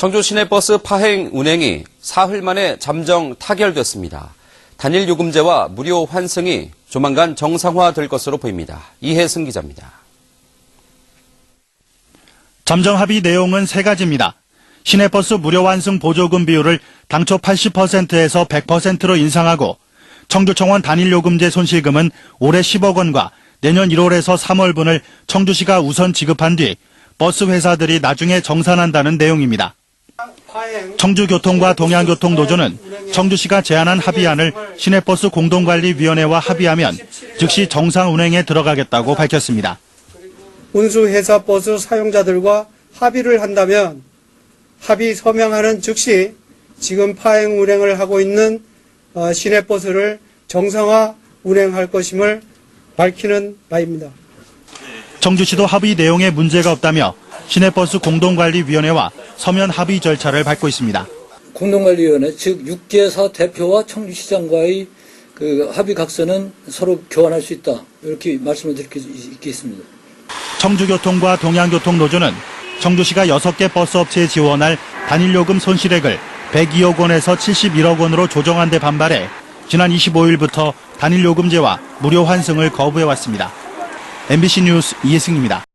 청주 시내버스 파행 운행이 사흘 만에 잠정 타결됐습니다. 단일 요금제와 무료 환승이 조만간 정상화될 것으로 보입니다. 이혜승 기자입니다. 잠정 합의 내용은 세 가지입니다. 시내버스 무료 환승 보조금 비율을 당초 80%에서 100%로 인상하고 청주청원 단일 요금제 손실금은 올해 10억 원과 내년 1월에서 3월분을 청주시가 우선 지급한 뒤 버스 회사들이 나중에 정산한다는 내용입니다. 청주교통과 동양교통노조는 청주시가 제안한 합의안을 시내버스 공동관리위원회와 합의하면 즉시 정상 운행에 들어가겠다고 밝혔습니다. 운수회사 버스 사용자들과 합의를 한다면 합의 서명하는 즉시 지금 파행 운행을 하고 있는 어, 시내버스를 정상화 운행할 것임을 밝히는 바입니다. 청주시도 합의 내용에 문제가 없다며 시내버스 공동관리위원회와 서면 합의 절차를 밟고 있습니다. 공동관리위원회 즉 6개사 대표와 청주시장과의 그 합의 각서는 서로 교환할 수 있다 이렇게 말씀을 드릴 수 있겠습니다. 청주교통과 동양교통노조는 청주시가 6개 버스 업체에 지원할 단일요금 손실액을 102억 원에서 71억 원으로 조정한 데 반발해 지난 25일부터 단일요금제와 무료 환승을 거부해왔습니다. MBC 뉴스 이혜승입니다.